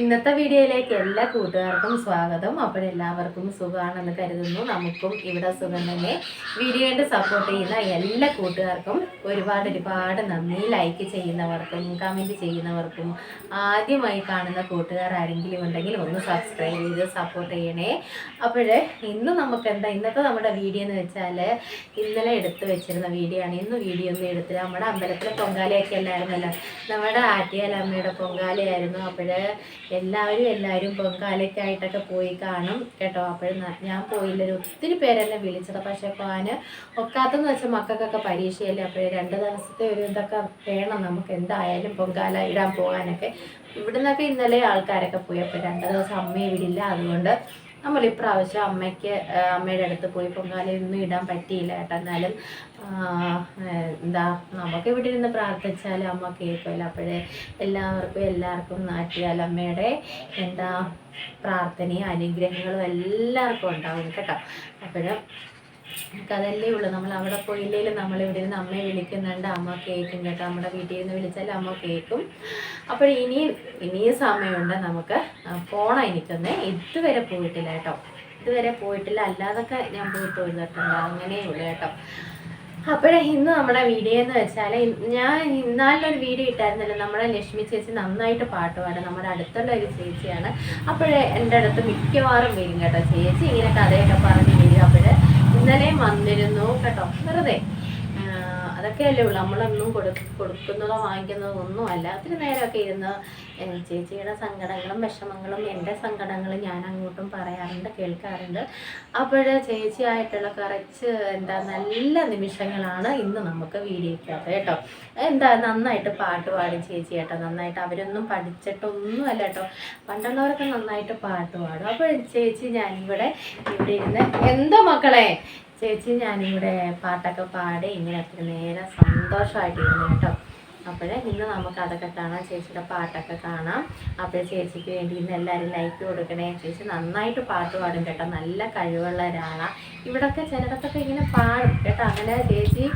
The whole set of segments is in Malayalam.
ഇന്നത്തെ വീഡിയോയിലേക്ക് എല്ലാ കൂട്ടുകാർക്കും സ്വാഗതം. അപ്പോൾ എല്ലാവർക്കും സുഖമാണെന്ന് കരുതുന്നു. നമുക്കും ഇവിടെ സുഖം തന്നെ. വീഡിയോയുടെ സപ്പോർട്ട് ചെയ്യുന്ന എല്ലാ കൂട്ടുകാർക്കും ഒരുപാട് ഒരുപാട് നന്ദി. ലൈക്ക് ചെയ്യുന്നവർക്കും കമന്റ് ചെയ്യുന്നവർക്കും ആദ്യമായി കാണുന്ന കൂട്ടുകാർ ആരെങ്കിലും ഉണ്ടെങ്കിൽ ഒന്ന് സബ്സ്ക്രൈബ് ചെയ്ത് സപ്പോർട്ട് ചെയ്യണേ. അപ്പോൾ ഇന്ന് നമുക്ക് എന്താ ഇന്നത്തെ നമ്മുടെ വീഡിയോ എന്ന് വെച്ചാൽ ഇന്നലെ എടുത്തു വെച്ചിരുന്ന വീഡിയോ ആണ്. ഇന്ന് വീഡിയോ ഒന്നും എടുത്തില്ല. നമ്മുടെ അമ്പലത്തിലെ പൊങ്കാലയൊക്കെ അല്ലായിരുന്നല്ലോ. നമ്മുടെ ആറ്റിയാലമ്മയുടെ പൊങ്കാലയായിരുന്നു. അപ്പോഴ് എല്ലാവരും എല്ലാവരും പൊങ്കാലയ്ക്കായിട്ടൊക്കെ പോയി കാണും കേട്ടോ. അപ്പോഴും ഞാൻ പോയില്ല ഒത്തിരി പേരെന്നെ വിളിച്ചത്. പക്ഷെ പോകാൻ ഒക്കാത്തെന്ന് വെച്ചാൽ മക്കൾക്കൊക്കെ പരീക്ഷയല്ലേ? അപ്പോൾ രണ്ട് ദിവസത്തെ ഒരു ഇതൊക്കെ വേണം നമുക്ക്. എന്തായാലും പൊങ്കാല ഇടാൻ പോകാനൊക്കെ. ഇവിടുന്നൊക്കെ ഇന്നലെ ആൾക്കാരൊക്കെ പോയി. അപ്പോൾ രണ്ട് ദിവസം അമ്മയെ വിടില്ല. അതുകൊണ്ട് നമ്മൾ ഇപ്രാവശ്യം അമ്മയ്ക്ക് അമ്മയുടെ അടുത്ത് പോയി പൊങ്കാലയൊന്നും ഇടാൻ പറ്റിയില്ല കേട്ടോ. എന്നാലും എന്താ നമുക്ക് ഇവിടെ ഇരുന്ന് പ്രാർത്ഥിച്ചാൽ അമ്മ കേൾക്കുമല്ലോ. അപ്പോഴേ എല്ലാവർക്കും എല്ലാവർക്കും നാട്ടിയാൽ അമ്മയുടെ എന്താ പ്രാർത്ഥനയും അനുഗ്രഹങ്ങളും എല്ലാവർക്കും ഉണ്ടാവും കേട്ടോ. അപ്പോഴും അതല്ലേ ഉള്ളൂ. നമ്മൾ അവിടെ പോയില്ലെങ്കിലും നമ്മൾ ഇവിടെ നിന്ന് അമ്മയെ വിളിക്കുന്നുണ്ട് അമ്മ കേൾക്കും കേട്ടോ. നമ്മുടെ വീട്ടിൽ നിന്ന് വിളിച്ചാൽ അമ്മ കേൾക്കും. അപ്പോൾ ഇനിയും ഇനിയും സമയമുണ്ട് നമുക്ക് പോണം എനിക്കൊന്ന്. ഇതുവരെ പോയിട്ടില്ല കേട്ടോ. ഇതുവരെ പോയിട്ടില്ല. അല്ലാതൊക്കെ ഞാൻ പോയി തൊഴുതിട്ടുണ്ട് അങ്ങനെയുള്ളൂ കേട്ടോ. അപ്പോഴേ ഇന്ന് നമ്മുടെ വീഡിയോ എന്ന് വെച്ചാൽ ഞാൻ ഇന്നാളിലൊരു വീഡിയോ ഇട്ടായിരുന്നല്ലോ നമ്മുടെ ലക്ഷ്മി ചേച്ചി നന്നായിട്ട് പാട്ട് പാടും. നമ്മുടെ അടുത്തുള്ള ഒരു ചേച്ചിയാണ്. അപ്പോഴേ എന്റെ അടുത്ത് മിക്കവാറും വരും കേട്ടോ. ചേച്ചി ഇങ്ങനെ കഥയൊക്കെ പറഞ്ഞു വരും. അപ്പോഴേ ഇന്നലെയും വന്നിരുന്നു കേട്ടോ. വെറുതെ. അതൊക്കെയല്ലേ ഉള്ളൂ. നമ്മളൊന്നും കൊടു കൊടുക്കുന്നതോ വാങ്ങിക്കുന്നതോ ഒന്നും അല്ല. ഒത്തിരി നേരമൊക്കെ ഇരുന്ന് ചേച്ചിയുടെ സങ്കടങ്ങളും വിഷമങ്ങളും എന്റെ സങ്കടങ്ങളും ഞാൻ അങ്ങോട്ടും പറയാറുണ്ട് കേൾക്കാറുണ്ട്. അപ്പോൾ ചേച്ചിയായിട്ടുള്ള കുറച്ച് എന്താ നല്ല നിമിഷങ്ങളാണ് ഇന്ന് നമുക്ക് വീഡിയോയ്ക്കകത്ത് കേട്ടോ. എന്താ നന്നായിട്ട് പാട്ട് പാടും ചേച്ചി കേട്ടോ. നന്നായിട്ട് അവരൊന്നും പഠിച്ചിട്ടൊന്നും അല്ല കേട്ടോ. പണ്ടുള്ളവരൊക്കെ നന്നായിട്ട് പാട്ട് പാടും. അപ്പോൾ ചേച്ചി ഞാനിവിടെ ഇവിടെ ഇരുന്ന് എന്തോ മക്കളെ ചേച്ചി ഞാനിവിടെ പാട്ടൊക്കെ പാടി ഇങ്ങനെ അത്ര നേരം സന്തോഷമായിട്ടിരുന്നു കേട്ടോ. അപ്പോഴേ ഇന്ന് നമുക്ക് അതൊക്കെ കാണാം. ചേച്ചിയുടെ പാട്ടൊക്കെ കാണാം. അപ്പോൾ ചേച്ചിക്ക് വേണ്ടി ഇന്ന് എല്ലാവരും ലൈക്ക് കൊടുക്കണേ. ചേച്ചി നന്നായിട്ട് പാട്ട് പാടും കേട്ടോ. നല്ല കഴിവുള്ള ഒരാളാണ് ഇവിടൊക്കെ ചിലയിടത്തൊക്കെ ഇങ്ങനെ പാടും കേട്ടോ. അങ്ങനെ ചേച്ചി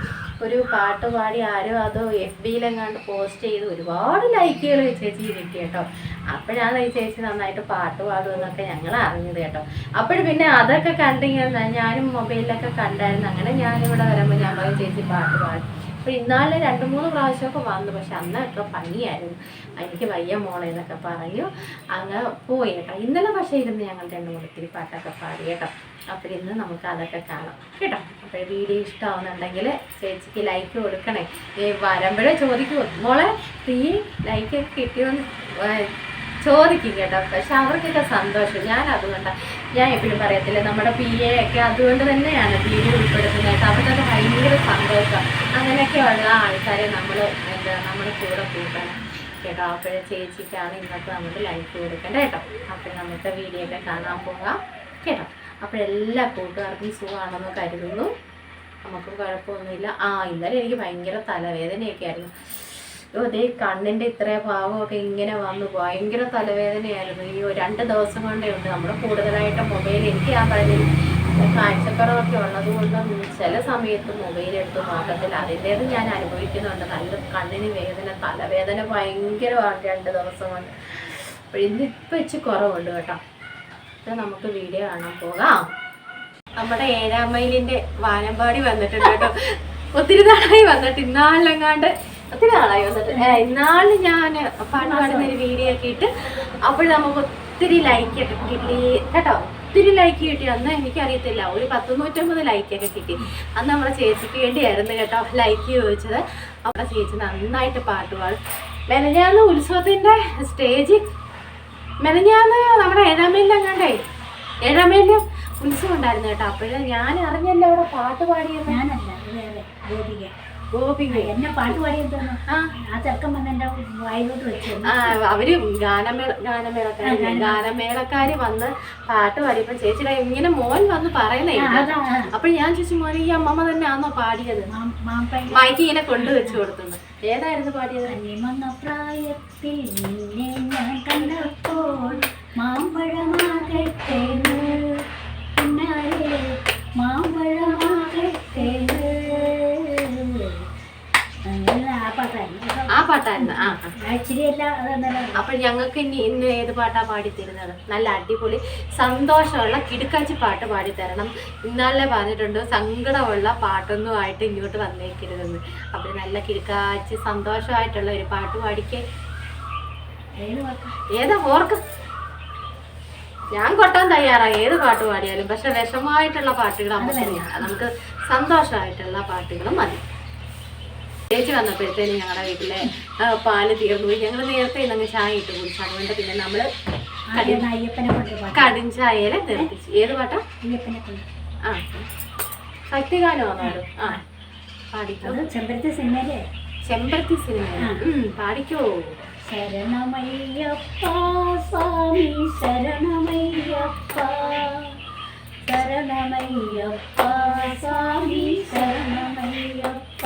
ഒരു പാട്ട് പാടി ആരും അത് എഫ് ബിയിലെങ്ങാണ്ട് പോസ്റ്റ് ചെയ്ത് ഒരുപാട് ലൈക്കുകൾ ചേച്ചി കിട്ടി കേട്ടോ. അപ്പോഴാണ് ഈ ചേച്ചി നന്നായിട്ട് പാട്ട് പാടുമെന്നൊക്കെ ഞങ്ങൾ അറിഞ്ഞത് കേട്ടോ. അപ്പോഴും പിന്നെ അതൊക്കെ കണ്ടിങ്ങനെ ഞാനും മൊബൈലിലൊക്കെ കണ്ടായിരുന്നു. അങ്ങനെ ഞാനിവിടെ വരുമ്പോൾ ഞാൻ പറയും ചേച്ചി പാട്ട് പാടും. അപ്പോൾ ഇന്നാളെ രണ്ട് മൂന്ന് പ്രാവശ്യമൊക്കെ വന്നു. പക്ഷെ അന്നൊക്കെ പനിയായിരുന്നു എനിക്ക് വയ്യ മോളെ എന്നൊക്കെ പറഞ്ഞു. അങ്ങ് പോയി കേട്ടോ. ഇന്നലെ പക്ഷേ ഇരുന്ന് ഞങ്ങൾ രണ്ട് മൂന്നിത്തിരി പാട്ടൊക്കെ പാടി കേട്ടോ. അപ്പോൾ ഇന്ന് നമുക്ക് അതൊക്കെ കാണാം കേട്ടോ. അപ്പോൾ വീഡിയോ ഇഷ്ടമാവുന്നുണ്ടെങ്കിൽ ചേച്ചിക്ക് ലൈക്ക് കൊടുക്കണേ. ഈ വരുമ്പോഴേ ചോദിക്കുമോ മോളെ തീ ലൈക്കൊക്കെ കിട്ടിയോന്ന് ഏർ ചോദിക്കും കേട്ടോ. പക്ഷെ അവർക്കൊക്കെ സന്തോഷം. ഞാൻ അതുകൊണ്ട് ഞാൻ എപ്പോഴും പറയത്തില്ല നമ്മുടെ പി എ ഒക്കെ അതുകൊണ്ട് തന്നെയാണ് പി വീഡിയോ ഉൾപ്പെടുത്തുന്നത് കേട്ടോ അവർക്കൊക്കെ ഭയങ്കര സന്തോഷം. അങ്ങനെയൊക്കെയുള്ള ആൾക്കാരെ നമ്മൾ എന്താ നമ്മുടെ കൂടെ കൂട്ടണം. കേട്ടോ അപ്പോഴേ ചേച്ചിക്കാണ് ഇന്നത്തെ നമുക്ക് ലൈക്ക് കൊടുക്കേണ്ടത് കേട്ടോ. അപ്പോൾ നമുക്ക് വീഡിയോ ഒക്കെ കാണാൻ പോകാം. കേട്ടോ അപ്പോഴെല്ലാ കൂട്ടുകാർക്കും സുഖമാണെന്ന് കരുതുന്നു. നമുക്കും കുഴപ്പമൊന്നുമില്ല. ആ ഇന്നലെ എനിക്ക് ഭയങ്കര തലവേദനയൊക്കെ ആയിരുന്നു. ദേ കണ്ണിന്റെ ഇത്ര ഭാവമൊക്കെ ഇങ്ങനെ വന്നു. ഭയങ്കര തലവേദനയായിരുന്നു. ഈ രണ്ട് ദിവസം കൊണ്ടേ ഉണ്ട്. നമ്മൾ കൂടുതലായിട്ട് മൊബൈൽ എനിക്ക് ആ കാര്യം കാഴ്ചക്കുറവൊക്കെ ഉള്ളത് കൊണ്ട് ചില സമയത്ത് മൊബൈൽ എടുത്ത് നോക്കത്തില്ല. അതിന്റേത് ഞാൻ അനുഭവിക്കുന്നുണ്ട്. നല്ല കണ്ണിന് വേദന തലവേദന ഭയങ്കരമാണ് രണ്ട് ദിവസം കൊണ്ട്. അപ്പോൾ ഇന്നിപ്പോൾ ഇച്ചിരി കുറവുണ്ട് കേട്ടോ. ഇപ്പം നമുക്ക് വീഡിയോ കാണാൻ പോകാം. നമ്മുടെ ഏഴാം മൈലിന്റെ വാനമ്പാടി വന്നിട്ടുണ്ട് കേട്ടോ. ഒത്തിരി നാളായി വന്നിട്ട് ഇന്നാളിലെങ്ങാണ്ട് ഒത്തിരി നാളായി വന്നിട്ട്. ഇന്നാൾ ഞാൻ പാട്ട് പാടുന്ന ഒരു വീഡിയോ ഒക്കെ ഇട്ട് അപ്പോൾ നമുക്ക് ഒത്തിരി ലൈക്ക് ഒക്കെ കിട്ടി. കേട്ടോ? ഒത്തിരി ലൈക്ക് കിട്ടി. അന്ന് എനിക്കറിയത്തില്ല. ഒരു പത്ത് നൂറ്റമ്പത് ലൈക്കൊക്കെ കിട്ടി. അന്ന് നമ്മുടെ ചേച്ചിക്ക് വേണ്ടിയായിരുന്നു കേട്ടോ ലൈക്ക് ചോദിച്ചത്. നമ്മുടെ ചേച്ചി നന്നായിട്ട് പാട്ട് പാടും. മെനഞ്ഞാന്ന് ഉത്സവത്തിന്റെ സ്റ്റേജിൽ മെനഞ്ഞാന്ന് നമ്മുടെ ഏഴാമയിലെങ്ങാണ്ടേ ഏഴാമയിൽ ഉത്സവം ഉണ്ടായിരുന്നു കേട്ടോ. അപ്പോഴേ ഞാൻ അറിഞ്ഞല്ലോ അവിടെ പാട്ട് പാടിയത് ഞാനല്ല ഗോപിക ഗോപിക എന്നെ പാട്ട് പാടിയതാണ് ആ. ആ ചെറുക്കൻ വന്ന് എന്റെ വായിലോട്ട് വെച്ചു ആ, അവർ ഗാനമേള ഗാനമേളക്കാര് ഗാനമേളക്കാര് വന്ന് പാട്ട് പാടിയപ്പോ ചേച്ചിയുടെ ഇങ്ങനെ മോൻ വന്ന് പറയുന്നേ അപ്പൊ ഞാൻ ചോദിച്ചു മോനെ ഈ അമ്മമ്മ തന്നെ ആണോ പാടിയത് മാമ്പഴ മൈക്ക് ഇങ്ങനെ കൊണ്ടുവച്ചു കൊടുത്തുന്നു ഏതായിരുന്നു പാടിയത്? പ്രായത്തിൽ നിന്നെ ഞാൻ കണ്ടപ്പോൾ മാമ്പഴമാകട്ടെ പിന്നാലെ പാട്ടായിരുന്നു. ആ. അപ്പൊ ഞങ്ങൾക്ക് ഇനി ഇന്ന് ഏത് പാട്ടാ പാടിത്തരുന്നത്? നല്ല അടിപൊളി സന്തോഷമുള്ള കിടുക്കാച്ചി പാട്ട് പാടി തരണം ഇന്നാളെ പറഞ്ഞിട്ടുണ്ട് സങ്കടമുള്ള പാട്ടൊന്നും ആയിട്ട് ഇങ്ങോട്ട് വന്നേക്കരുതെന്ന്. അപ്പൊ നല്ല കിടുക്കാച്ചി സന്തോഷമായിട്ടുള്ള ഒരു പാട്ട് പാടിക്കേ. ഏത് ഓർക്ക്? ഞാൻ കൊട്ടാൻ തയ്യാറാ ഏത് പാട്ട് പാടിയാലും. പക്ഷെ വിഷമമായിട്ടുള്ള പാട്ടുകൾ നമുക്ക് സന്തോഷമായിട്ടുള്ള പാട്ടുകളും മതി. ചേച്ചി വന്നപ്പോഴത്തേന് ഞങ്ങളുടെ വീട്ടിലെ പാൽ തീർന്നു പോയി. ഞങ്ങൾ നേരത്തെ ഇന്നങ്ങ് ചായ ഇട്ട് കുടിച്ചു. അതുകൊണ്ട് പിന്നെ നമ്മൾ കടും ചായയിലെ നിർത്തിച്ചു. ഏത് പാട്ടാ? ആ ഭക്തിഗാനമാണോ ആ പാടിക്കോ. ചെമ്പരത്തി സിനിമയിലെ? ചെമ്പരത്തി സിനിമ പാടിക്കോ. ശരണമയ്യപ്പ സ്വാമി ശരണമയ്യപ്പ. ശരണമയ്യപ്പ സ്വാമി ശരണമയ്യപ്പ.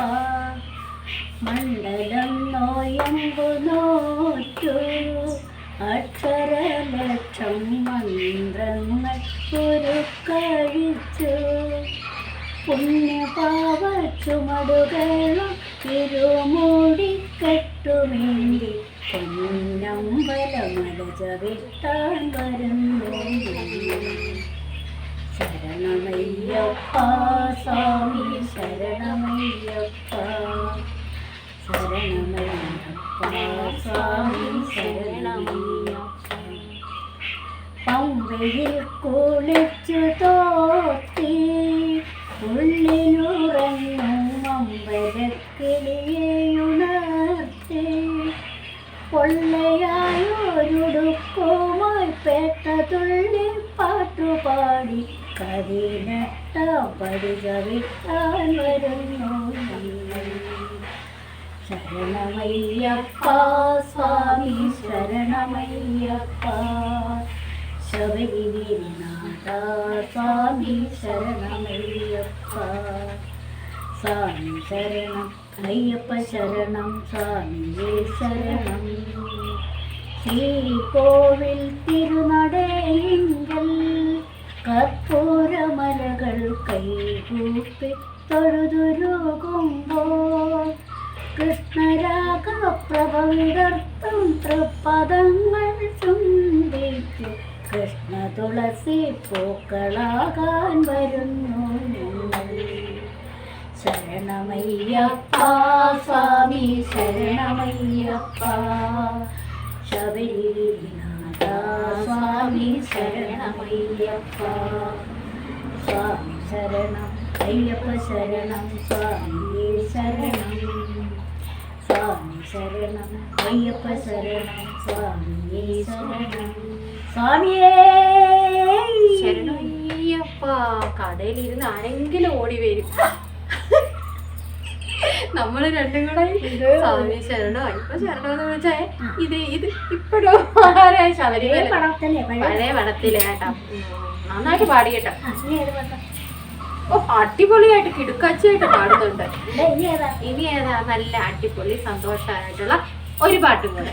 മണ്ഡലം നോയമ്പു നോറ്റു. അക്ഷരലക്ഷം മന്ത്രങ്ങൾ കുരുക്കഴിച്ചു പുണ്യപാവ ചുമടുകളും ഇരുമൂടിക്കെട്ടുമേന്തി പൊന്നമ്പലമല ചവിട്ടാൻ വരുന്നു ശരണമയ്യപ്പ സ്വാമി ശരണമയ്യപ്പ. പമ്പയിൽ കുളിച്ചു തോത്തി ഉള്ളിലുറങ്ങും അമ്പലക്കിളിയുണർത്തി പൊള്ളയായൊരുടുക്കുമായി പേട്ട തുള്ളി പാട്ടുപാടി കരിനട്ട പരിചവിട്ടാൻ വരുന്നു. ശരണമയ്യപ്പ സ്വാമി ശരണമയ്യപ്പ. ശബരിനാഥ സ്വാമി ശരണമയ്യപ്പ. സ്വാമി ശരണം അയ്യപ്പ ശരണം സ്വാമിയേ ശരണം. ശ്രീകോവിൽ തിരുനടയിങ്കൽ കർപ്പൂരമലകൾ കൈകൂപ്പി തൊഴുതുരുകുമ്പോൾ കൃഷ്ണരാഗപ്രഭവിടർത്തും തൃപ്പദങ്ങൾ ചുംബിച്ച് കൃഷ്ണ തുളസി പൂക്കളാകാൻ വരുന്നു ശരണമയ്യപ്പ സ്വാമി ശരണമയ്യപ്പ. ശബരിനാഥ സ്വാമി ശരണമയ്യപ്പ. സ്വാമി ശരണം അയ്യപ്പ ശരണം സ്വാമി ശരണം. സ്വാമി ശരണം അയ്യപ്പ ശരണം സ്വാമിയേ ശരണം. സ്വാമിയേ! ശരണയ്യപ്പ കടയിലിരുന്ന് ആരെങ്കിലും ഓടി വരും. നമ്മൾ രണ്ടും കൂടെ സ്വാമി ശരണോ ഇപ്പൊ ശരണോ എന്ന് വിളിച്ചേ ഇത് ഇത് ഇപ്പോഴും? ശബരിമല? പഴയ പടത്തിലെ കേട്ടോ. നന്നായിട്ട് പാടി കേട്ടോ? ഓ അടിപൊളിയായിട്ട് കിടുക്കാച്ചയായിട്ട് പാടുന്നുണ്ട്. ഇനി ഏതാ? നല്ല അടിപൊളി സന്തോഷമായിട്ടുള്ള ഒരു പാട്ടും കൂടെ.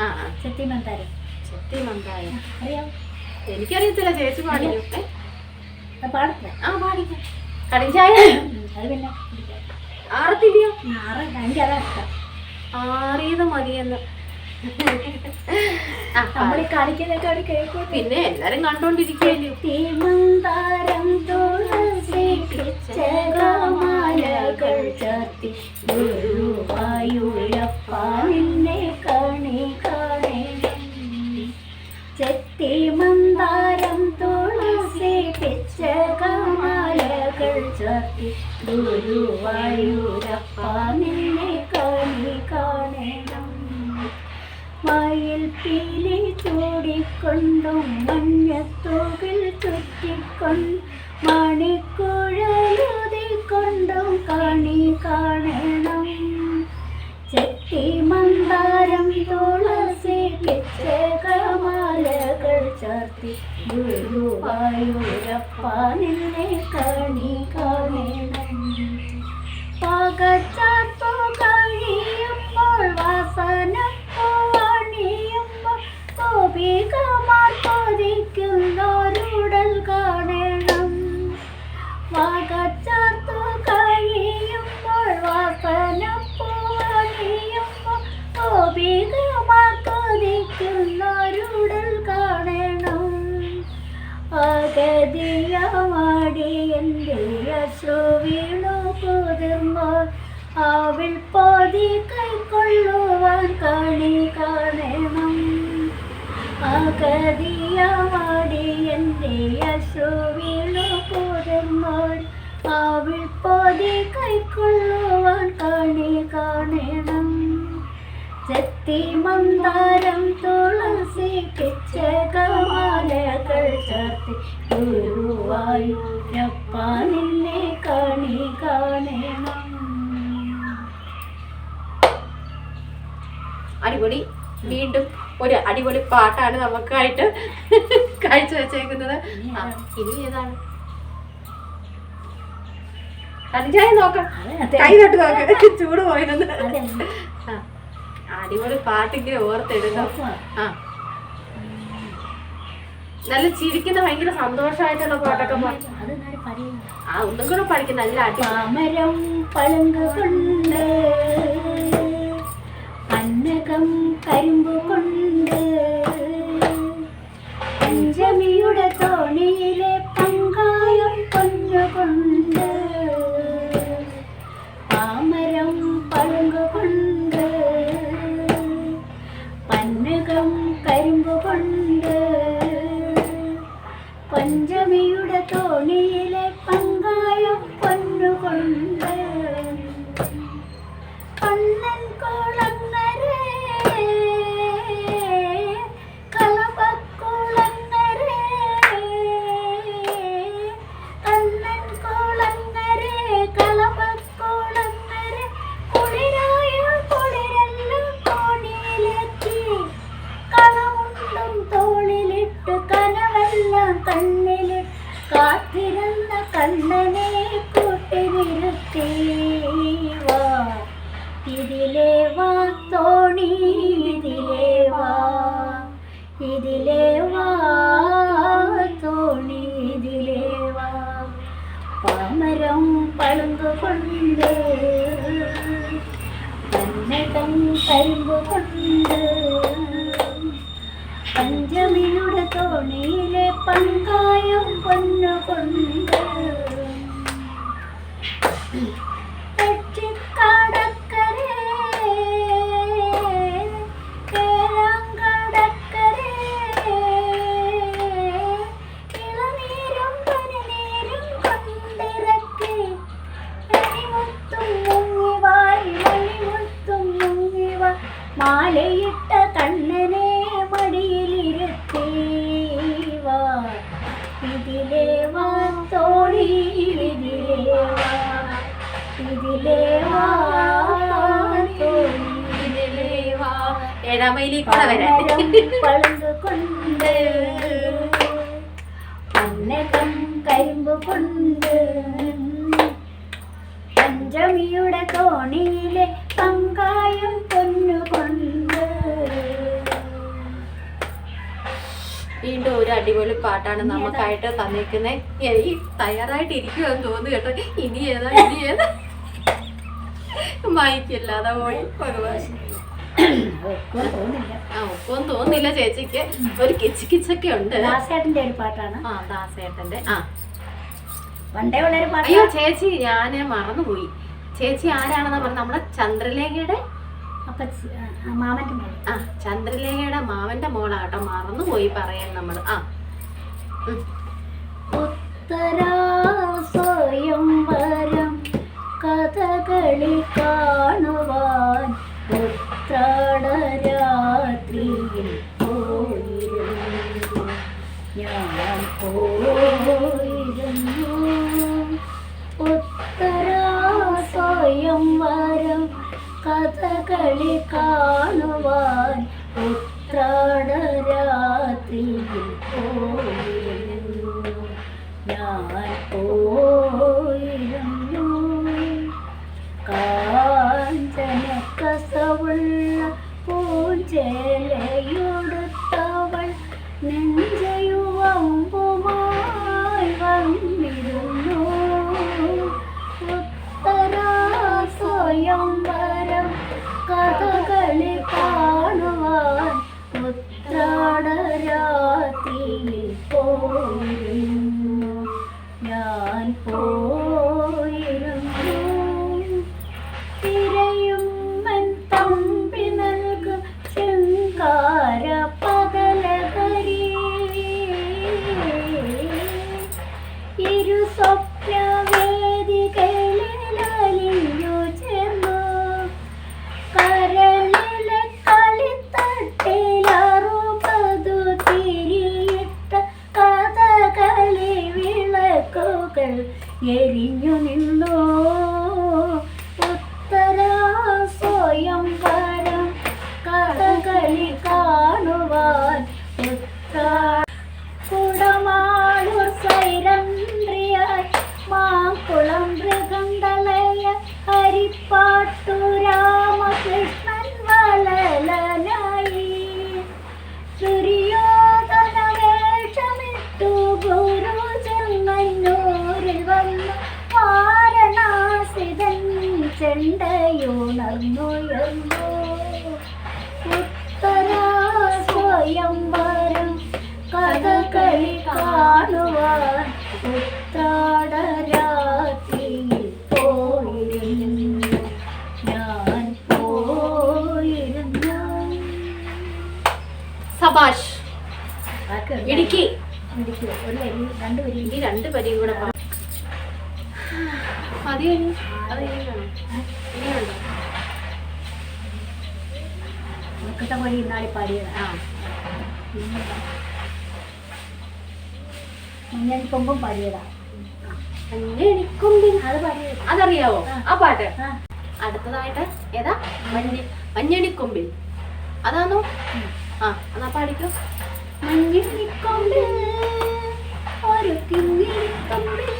ആ ചെത്തി മന്ദാരം. ചെത്തി എനിക്കറിയത്തില്ല ചേച്ചി പാടിക്കും? ആ പാടിക്കാം. കടിഞ്ചായ ആറത്തില്ലയോ? ആറ്. മതിയെന്ന്. നമ്മൾ ഈ കാണിക്കുന്നതൊക്കെ അവിടെ കേൾക്കും പിന്നെ എല്ലാരും കണ്ടോണ്ടിരിക്കുകയല്ലോ? തിമന്താരം ചാത്തി ഗുരുവായൂരപ്പ നിന്നെ കണി കാണേണം ചെത്തി മന്ദാരം തുളസി പിച്ചകമാലകൾ ചാത്തി ഗുരുവായൂരപ്പ അകതിയാടി എന്റെ അശ്രുവിളു പുതർന്നോൾ അവൾ പൊതി കൈക്കൊള്ളുവാൻ കാണി കാണണം. ചെത്തി മന്ദാരം തുളസി പിച്ചകമാലകൾ ചേർത്തി ഗുരുവായൂരപ്പ നിന്നെ കണി കാണണം. അടിപൊളി. വീണ്ടും ഒരു അടിപൊളി പാട്ടാണ് നമുക്കായിട്ട് കാഴ്ച വെച്ചേക്കുന്നത്. ഇനി ഏതാണ്? കടിച്ചായ നോക്കാം. കൈ തൊട്ട് നോക്ക്. ചൂട് പോയിരുന്നു അടിപൊളി പാട്ടിങ്ങനെ ഓർത്തെടുക്കാം ആ. നല്ല ചിരിക്കുന്ന ഭയങ്കര സന്തോഷമായിട്ടുള്ള പാട്ടൊക്കെ ആ ഒന്നും കൂടെ പഠിക്കും. നല്ല അടിമരം പഴങ്ങ പളുങ്ക് കൊണ്ട് അന്നകം കരിമ്പ് കൊണ്ട് തോണിയിലെ പങ്കായം പൊന്നുകൊണ്ട് പഞ്ചമിയുടെ തോണിയിലെ പങ്കായം പൊന്നുകൊണ്ട്. വീണ്ടും ഒരു അടിപൊളി പാട്ടാണ് നമുക്കായിട്ട് തന്നിരിക്കുന്നത് ഈ തയ്യാറായിട്ട് ഇരിക്കുമെന്ന് തോന്നുന്നു കേട്ടോ. ഇനി ഏതാ? ഇനി ഏതാ? മൈക്കില്ലാതെ പോയി. ഭഗവാൻ ആ ഒപ്പം തോന്നില്ല ചേച്ചിക്ക്. ഒരു കിച്ച് കിച്ചൊക്കെ ഉണ്ട്. ദാസേട്ടന്റെ ഒരു പാട്ടാണ്. ആ ദാസേട്ടന്റെ ആ. പണ്ടേ ഉള്ളൊരു അയ്യോ പാട്ടാണ് ചേച്ചി ഞാൻ മറന്നുപോയി. ചേച്ചി ആരാണെന്നാ പറഞ്ഞ? നമ്മുടെ ചന്ദ്രലേഖയുടെ അപ്പൊ മാമന്റെ മോൾ. ആ ചന്ദ്രലേഖയുടെ മാമന്റെ മോളാട്ടോ. മറന്നുപോയി പറയാൻ നമ്മൾ ആ. സ്വയംവരം കഥകളി കാണുവാൻ ഉത്രാടരാത്രിയിൽ പോയിരുന്നു. ഞാൻ കണ്ടയുണർന്നുയർന്നു ഉത്തരാ സ്വയംവരം കഥകളി കാണുവാൻ ഉത്താടരാത്രി പോയിരുന്നു. ഞാൻ പോയിരുന്നു. സബാഷ് ഇടുക്കി. ഇടുക്കി. ഒരു വരി രണ്ട് വരി ഈ രണ്ട് വരി കൂടെ മതി കഴിഞ്ഞു വഴി ഇന്നാളി പാടിയത് ആ. പാടിയതാ മഞ്ഞണിക്കൊമ്പിൻ അത് പാടിയത് അതറിയാവോ? ആ. പാട്ട്. അടുത്തതായിട്ട് ഏതാ? മഞ്ഞ മഞ്ഞണിക്കൊമ്പിൽ അതാണോ ആ എന്നാ പാടിക്കോ. മഞ്ഞണിക്കൊമ്പിൽ ഒരു കിങ്ങിണിക്കൊമ്പിൽ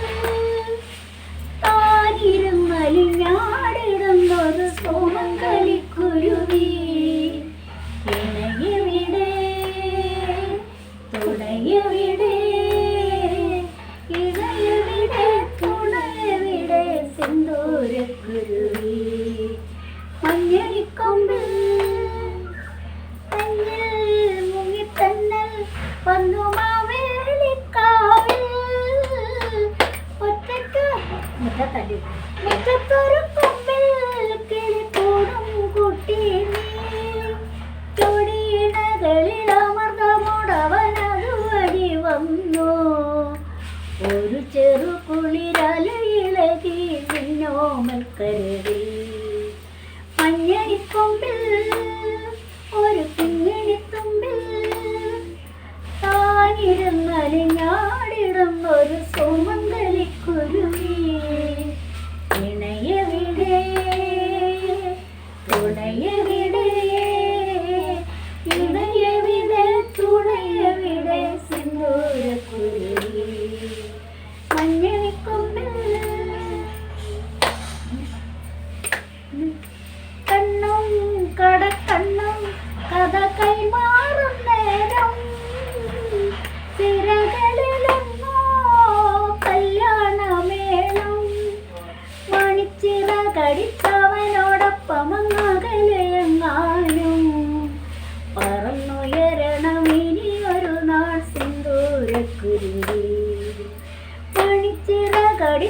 ಮಾಡಿ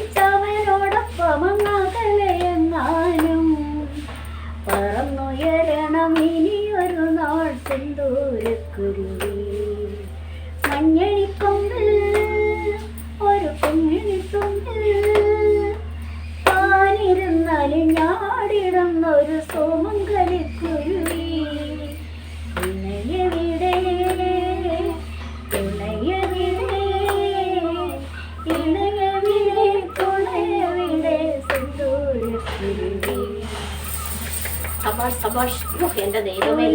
ആഘോഷിക്കേണ്ട ദൈവമേ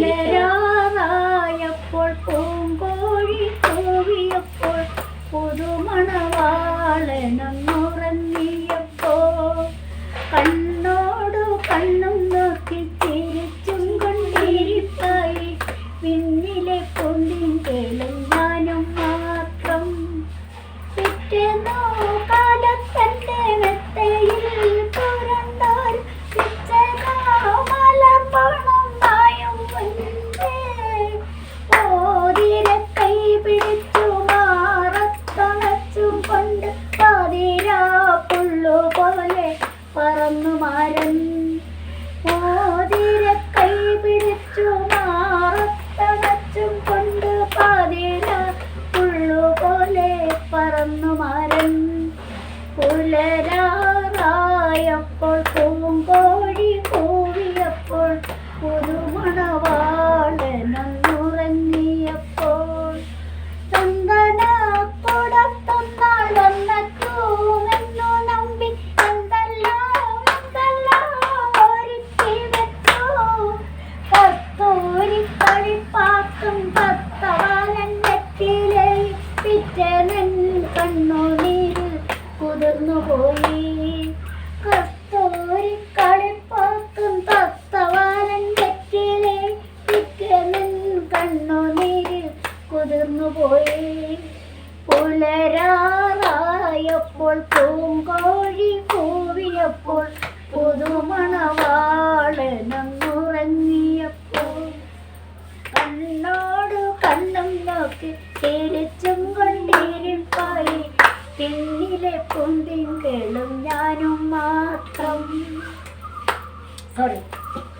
സോറി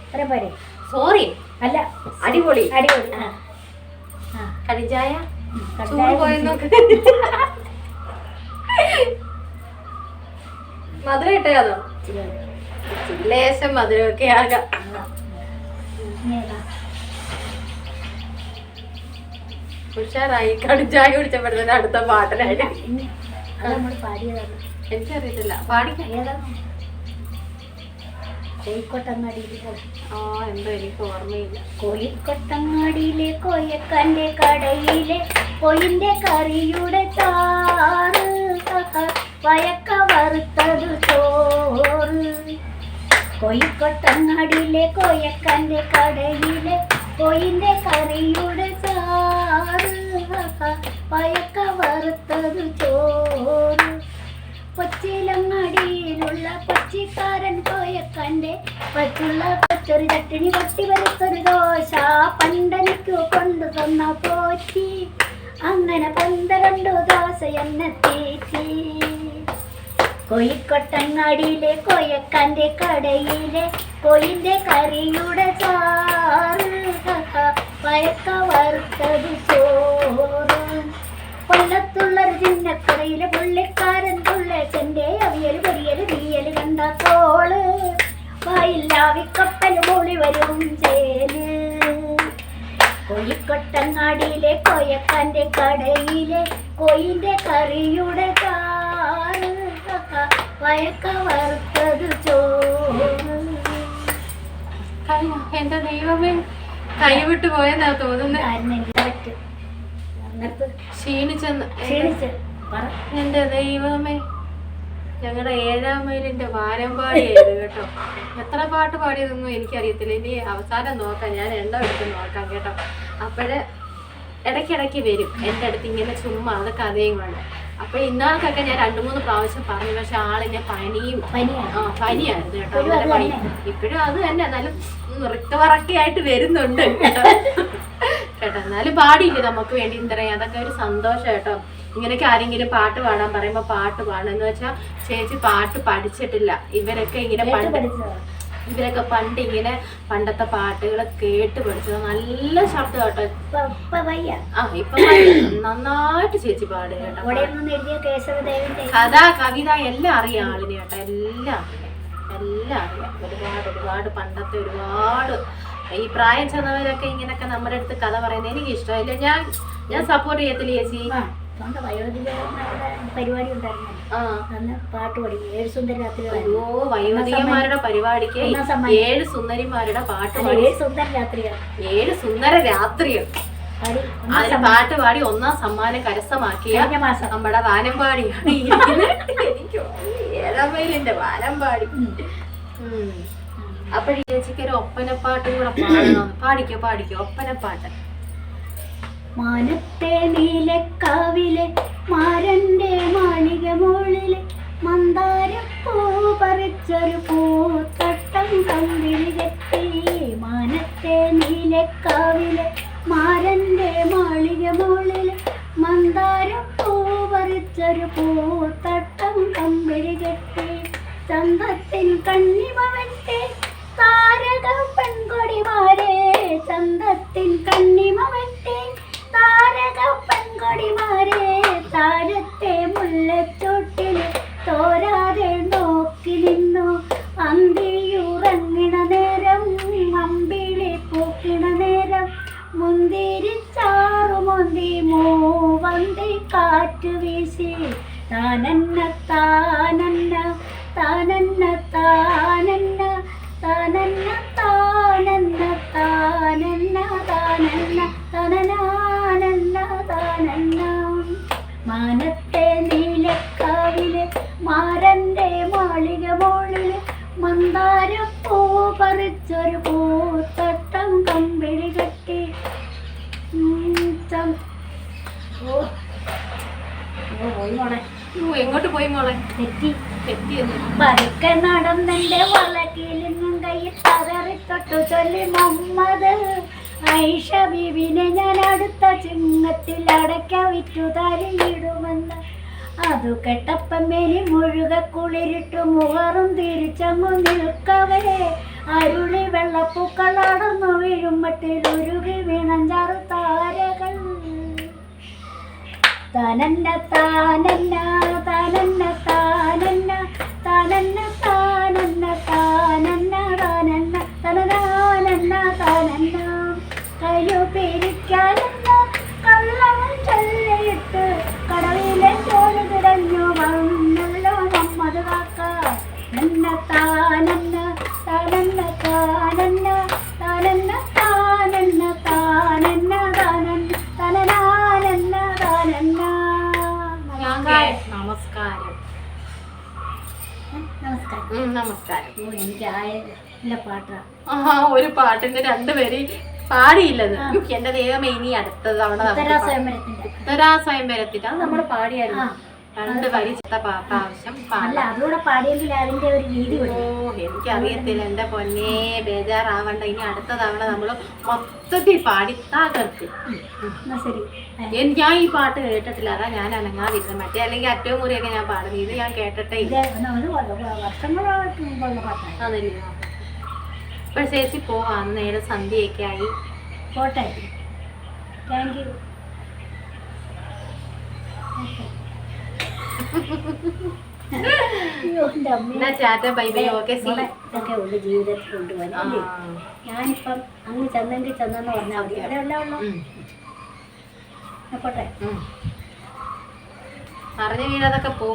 അത്ര പോരെ സോറി അല്ല. അടിപൊളി. അടിപൊളി. കടിഞ്ചായ ചൂട് പോയെന്നോ? മധുരം ഇട്ടതോ ലേശം മധുരമൊക്കെ ആകാം. ഉഷാറായി. കടിഞ്ചായ കുടിച്ചപ്പോഴത്തേന് അടുത്ത പാട്ടിനായിട്ട് എനിക്കറിയത്തില്ല. പാടിക്കാൻ കോഴിക്കോട്ടങ്ങാടിയിലെ ആ എനിക്ക് ഓർമ്മയില്ല. കോഴിക്കോട്ടങ്ങാടിയിലെ കോയക്കന്റെ കടയിലെ കൊയിന്റെ കറിയുടെ താറ് വയക്ക വറുത്തത് ചോറ്. കോഴിക്കോട്ടങ്ങാടിയിലെ കോയക്കന്റെ കടയിലെ കൊയിന്റെ കറിയുടെ താറ് വയക്ക വറു കോയക്കന്റെ പച്ചൊരു ചട്ടിണി പട്ടി വരുത്തൊരു ദോശ. പണ്ടനിക്കു കൊണ്ടു തന്ന പോറ്റി. അങ്ങനെ പന്ത്രണ്ടു ദോശ എന്നെ തീറ്റി. കോഴിക്കൊട്ടങ്ങാടിയിലെ കോയക്കന്റെ കടയിലെ കൊയിന്റെ കറിയുടെ ചാറ് പഴക്ക വറുത്തത് ചോറ്. കൊല്ലത്തുള്ളൊരു ചിന്നക്കടയിലെ പുള്ളിക്കാരൻ ചാവിക്കപ്പന് പൊളി വരും ചേൽ കോഴിക്കൊട്ടങ്ങാടിയിലെ കൊയക്കന്റെ കടയിലെ കൊയിന്റെ കറിയുടെ കാറ് വയക്ക വറുത്തത് ചോറ്. എന്റെ ദൈവമേ കൈവിട്ടു പോയെന്നാ തോന്നുന്നത് ക്ഷീണിച്ചെന്ന്. എന്റെ ദൈവമേ. ഞങ്ങളുടെ ഏഴാം മൈലിന്റെ വാരമ്പാടിയായത് കേട്ടോ. എത്ര പാട്ട് പാടിയതൊന്നും എനിക്കറിയത്തില്ല. ഇനി അവസാനം നോക്കാം. ഞാൻ എണ്ണ എടുത്ത് നോക്കാം കേട്ടോ. അപ്പോഴ് ഇടയ്ക്കിടയ്ക്ക് വരും. എന്റെ അടുത്ത് ഇങ്ങനെ ചുമ്മാ അത് കഥയും കൊണ്ട് അപ്പൊ ഇന്നാൾക്കൊക്കെ ഞാൻ രണ്ടു മൂന്ന് പ്രാവശ്യം പറഞ്ഞു. പക്ഷെ ആളിനെ പനിയും ആ പനിയായിരുന്നു കേട്ടോ. ഇപ്പോഴും അത് തന്നെ. എന്നാലും റിക്കവറൊക്കെ ആയിട്ട് വരുന്നുണ്ട് കേട്ടോ. കേട്ടോ. എന്നാലും പാടിയില്ലേ നമുക്ക് വേണ്ടി ഇത്രയും. അതൊക്കെ ഒരു സന്തോഷം കേട്ടോ. ഇങ്ങനെയൊക്കെ ആരെങ്കിലും പാട്ട് പാടാൻ പറയുമ്പോ പാട്ട് പാടണം. എന്ന് വെച്ചാൽ ചേച്ചി പാട്ട് പഠിച്ചിട്ടില്ല. ഇവരൊക്കെ ഇങ്ങനെ പണ്ട്. ഇവരൊക്കെ പണ്ട് ഇങ്ങനെ പണ്ടത്തെ പാട്ടുകൾ കേട്ട് പഠിച്ചത്. നല്ല ശബ്ദം കേട്ടോ. ആ ഇപ്പൊ നന്നായിട്ട് ചേച്ചി പാടുക കഥ കവിത എല്ലാം അറിയാം ആളിനെ കേട്ടോ. എല്ലാം എല്ലാം അറിയാം. ഒരുപാട് ഒരുപാട് പണ്ടത്തെ ഒരുപാട്. ഈ പ്രായം ചെന്നവരൊക്കെ ഇങ്ങനൊക്കെ നമ്മുടെ അടുത്ത് കഥ പറയുന്നത് എനിക്ക് ഇഷ്ടമില്ല ഞാൻ ഞാൻ സപ്പോർട്ട് ചെയ്യത്തില്ല ചേച്ചി? ആ തൊണ്ട വയോധിക പരിപാടി ഉണ്ടായിരുന്നു. അന്ന് പാട്ട് പഠിക്കും ഏഴ് സുന്ദരി രാത്രി അയ്യോ വയോധികന്മാരുടെ പരിപാടിക്ക് ഏഴ് സുന്ദരിമാരുടെ പാട്ട് പാടി. ഏഴ് സുന്ദര രാത്രിയാണ് ഏഴ് സുന്ദര രാത്രികൾ അതിന് പാട്ട് പാടി ഒന്നാം സമ്മാനം കരസ്ഥമാക്കിയ നമ്മുടെ വാനമ്പാടിയാണ് എനിക്ക് ഏഴാം മൈലിന്റെ വാനമ്പാടി അപ്പോഴേ ചേച്ചിക്ക് ഒരു ഒപ്പനപ്പാട്ടും കൂടെ പാടണം. പാടിക്കോ പാടിക്കോ. ഒപ്പനപ്പാട്ട്. മാനത്തെ നീലക്കാവിലെ മാരന്റെ മാണിക മോളിലെ മന്ദാരപ്പൂ പറിച്ചൊരു പൂത്തട്ടം കമ്പിളികെത്തി മാനത്തെ നീലക്കാവിലെ മാരന്റെ മാളിക മോളിലെ മന്ദാരപ്പൂ പറിച്ചൊരു പൂത്തട്ടം കമ്പിളികെത്തി ചന്തത്തിൻ കണ്ണിമവന്റെ താരക പെൺകൊടിമാരെ ചന്തത്തിൻ കണ്ണിമവന്റെ താരക പെൺകൊടിമാരെ താരത്തെ മുല്ലച്ചോട്ടിൽ തോരാതെ നോക്കി നിന്നു. അന്തിയുറങ്ങിണ നേരം അമ്പിളി പൂക്കിണ നേരം. മുന്തിരിച്ചാറുമൊന്തി മൂവന്തി കാറ്റ് വീശി. താനന്ന താനന്ന താനന്ന താനന്ന താനന്ന താനന്ന താനന്ന താനന്ന തനനാനന്ന താനെണ്ണാം മാനത്തെ നീലക്കാവിലെ മാരന്റെ മാളിക മോളിലെ മന്ദാരപ്പൂ പറിച്ചൊരു പൂത്തട്ടം കമ്പിളി കെട്ടി. എങ്ങോട്ട് പോയി മോളെ? തെറ്റി. തെറ്റി പതുക്കെ നടന്നെന്റെ വളകിലും കയ്യിൽ തകറി തൊട്ടു ചൊല്ലി മമ്മത് ഐഷ ബീവിനെ ഞാൻ അടുത്ത ചിങ്ങത്തിൽ അടയ്ക്ക വിറ്റു തലയിടുമെന്ന് അതു കെട്ടപ്പമേലി മുഴുക കുളിരിട്ടു മുഖറും തിരിച്ചങ്ങു നിൽക്കവേ. അരുളി വെള്ളപ്പൂക്കൾ അടന്നു വീഴുമ്പട്ടിൽ ഉരുകി വീണഞ്ചാറു താരകൾ. തനന്ന താനന്ന തനന്ന താനന്ന തനന്ന താനന്ന താനന്ന താനന്ന തനതാനന്ന താനന്ന കയ്യു പിരിക്കാനെന്ന കള്ളവൻ ചൊല്ലിയിട്ട് കടവിലെ ചോറ് കിടഞ്ഞു വന്നല്ലോ നമ്മത് കാക്ക നന്ന താനന്ന താനന്ന താനന്ന താനന്ന താനന്ന താനന്ന താനന്ന തനനാനന്ന താനന്ന. നമസ്കാരം. നമസ്കാരം. നമസ്കാരം. നമസ്കാരം. ഓ എനിക്ക് ആയ പാട്ടാ. ആ ഒരു പാട്ടിന്റെ രണ്ടുപേര് പാടിയില്ലത്. എന്റെ ദൈവമേ ഇനി അടുത്ത തവണ ഉത്തരാ സ്വയംവരത്തിന്റെ അത് നമ്മൾ പാടിയായിരുന്നു. രണ്ട് വരി ചിത്ത പാ- പ്രാവശ്യം അല്ല പാടാം പാടിയെങ്കിൽ അതിന്റെ ഒരു രീതി ഓ വരും. എനിക്കറിയത്തില്ല എന്റെ പൊന്നെ ബേജാറാവണ്ട. ഇനി അടുത്ത തവണ നമ്മൾ മൊത്തത്തിൽ പാടി തകർത്തി. ഞാൻ ഈ പാട്ട് കേട്ടിട്ടില്ല. അതാ ഞാൻ അനങ്ങാതിരുന്നത്. മറ്റേ അല്ലെങ്കിൽ അറ്റവും മുറിയൊക്കെ ഞാൻ പാടുന്നു ഇത് ഞാൻ കേട്ടിട്ടേ ഇല്ല. അതല്ലേ? ഇപ്പോൾ ചേച്ചി പോവാം നേരെ സന്ധ്യയൊക്കെ ആയി. പോട്ടെ. താങ്ക് യു ഇതൊക്കെ ഉള്ളു ജീവിതത്തിൽ കൊണ്ടുപോകാൻ. അല്ലേ? ഞാനിപ്പം അങ്ങ് ചെന്നെങ്കിൽ ചെന്നെന്ന് പറഞ്ഞാൽ മതി. അവിടെ എല്ലാം ഉള്ളു? പോട്ടെ. അറിഞ്ഞു അതൊക്കെ പോ.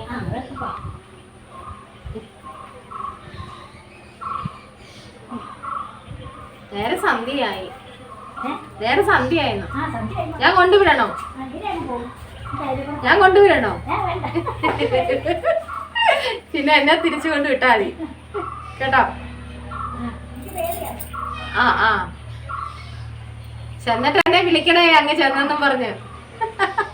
നേരെ സന്ധ്യയായി. വേറെ നേരെ സന്ധ്യയായിരുന്നു? ഞാൻ കൊണ്ടുവിടണോ? ഞാൻ കൊണ്ടുവിടണോ? പിന്നെ എന്നെ തിരിച്ചു കൊണ്ട് വിട്ടാ മതി. കേട്ടോ? ആ ആ. ചെന്നിട്ട് എന്നെ വിളിക്കണേ അങ്ങ് ചെന്നെന്നും പറഞ്ഞ്.